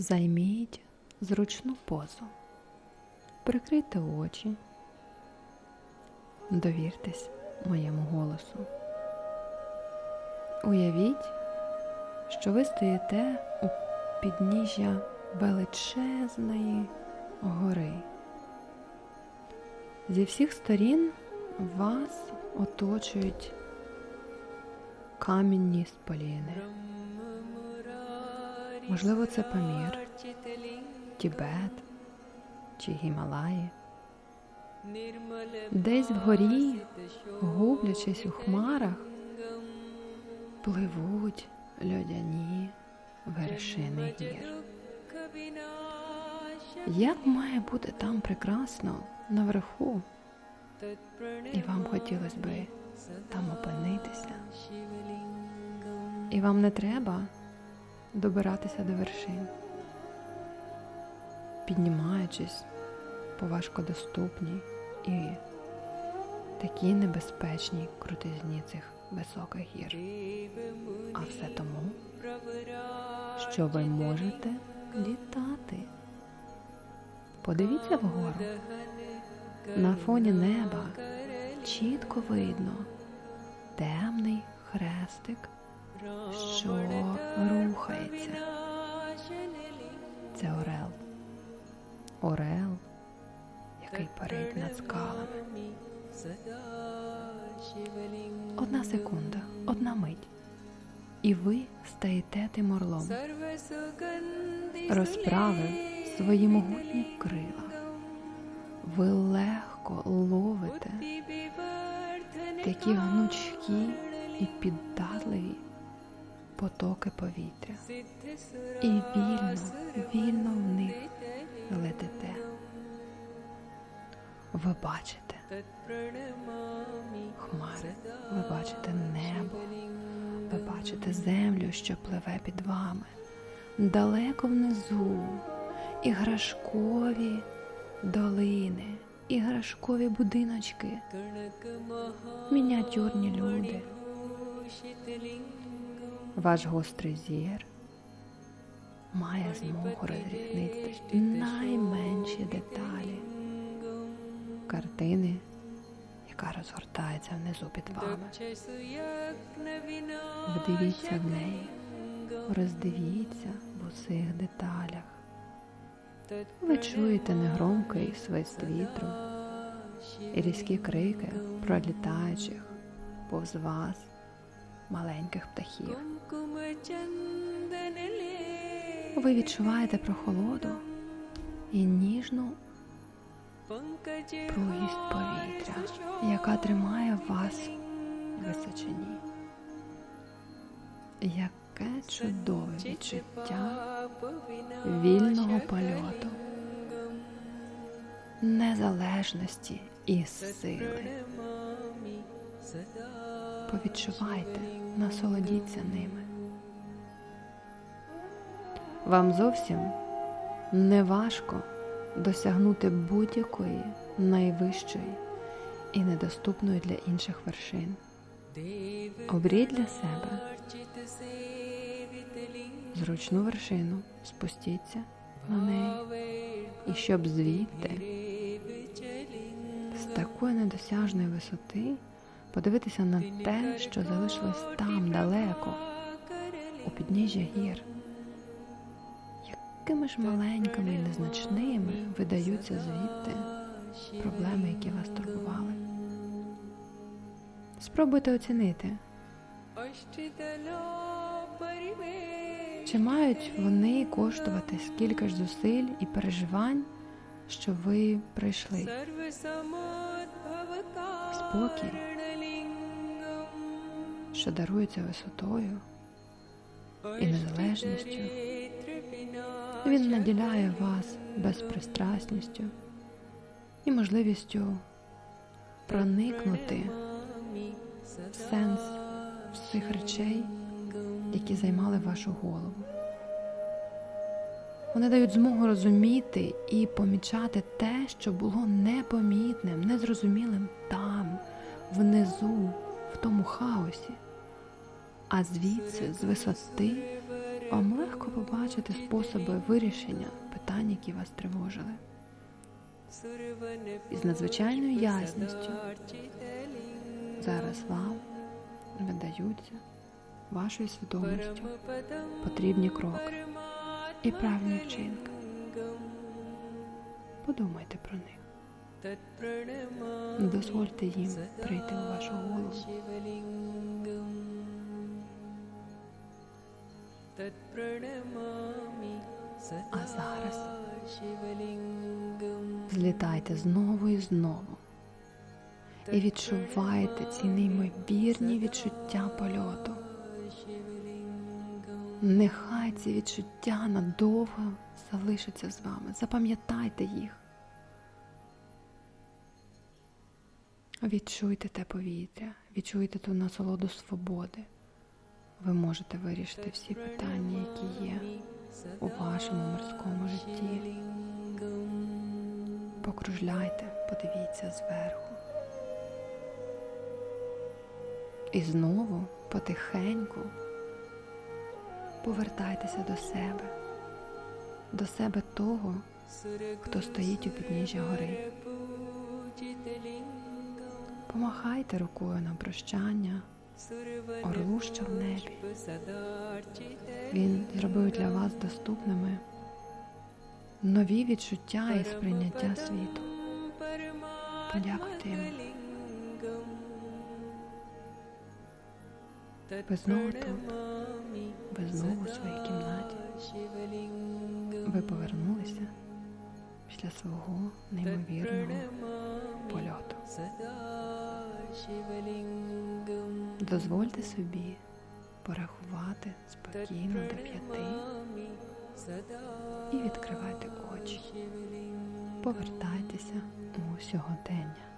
Займіть зручну позу. Прикрийте очі. Довіртесь моєму голосу. Уявіть, що ви стоїте у підніжжя величезної гори. Зі всіх сторін вас оточують камінні споліни. Можливо, це Памір, Тібет чи Гімалаї. Десь вгорі, гублячись у хмарах, пливуть льодяні вершини гір. Як має бути там прекрасно наверху, і вам хотілося би там опинитися, і вам не треба добиратися до вершин, піднімаючись по важкодоступній і такій небезпечній крутизні цих високих гір. А все тому, що ви можете літати. Подивіться вгору. На фоні неба чітко видно темний хрестик, що рухається. Це Орел. Орел, який парить над скалами. Одна секунда, одна мить. І ви стаєте тим орлом, розправив свої могутні крила. Ви легко ловите такі гнучкі і піддатливі потоки повітря. І вільно, вільно в них летите. Ви бачите хмари, ви бачите небо, ви бачите землю, що пливе під вами. Далеко внизу іграшкові долини, іграшкові будиночки, мініатюрні люди. Ваш гострий зір має змогу розрізнити найменші деталі картини, яка розгортається внизу під вами. Вдивіться в неї, роздивіться в усіх деталях. Ви чуєте негромкий свист вітру і різкі крики пролітаючих повз вас маленьких птахів. Ви відчуваєте прохолоду і ніжну пругість повітря, яка тримає вас в височині. Яке чудове відчуття вільного польоту, незалежності і сили. Повідчувайте, насолодіться ними. Вам зовсім не важко досягнути будь-якої найвищої і недоступної для інших вершин. Обріть для себе зручну вершину, спустіться на неї, і щоб звідти з такої недосяжної висоти подивитися на те, що залишилось там далеко, у підніжжя гір. Якими ж маленькими і незначними видаються звідти проблеми, які вас турбували. Спробуйте оцінити, чи мають вони коштувати скільки ж зусиль і переживань, що ви прийшли. Спокій, що дарується висотою і незалежністю. Він наділяє вас безпристрасністю і можливістю проникнути в сенс всіх речей, які займали вашу голову. Вони дають змогу розуміти і помічати те, що було непомітним, незрозумілим там, внизу, в тому хаосі. А звідси, з висоти, вам легко побачити способи вирішення питань, які вас тривожили. І з надзвичайною ясністю зараз вам видаються вашою свідомістю потрібні кроки і правильні вчинки. Подумайте про них. Дозвольте їм прийти у вашу голову. А зараз злітайте знову і знову і відчувайте ці неймовірні відчуття польоту. Нехай ці відчуття надовго залишаться з вами. Запам'ятайте їх. Відчуйте те повітря, відчуйте ту насолоду свободи. Ви можете вирішити всі питання, які є у вашому морському житті. Покружляйте, подивіться зверху. І знову потихеньку повертайтеся до себе, до себе того, хто стоїть у підніжжі гори. Помахайте рукою на прощання орлу, що в небі. Він зробив для вас доступними нові відчуття і сприйняття світу. Подякуйте йому. Ви знову тут, ви знову у своїй кімнаті. Ви повернулися після свого неймовірного польоту. Дозвольте собі порахувати спокійно до п'яти і відкривайте очі. Повертайтеся у сьогодення.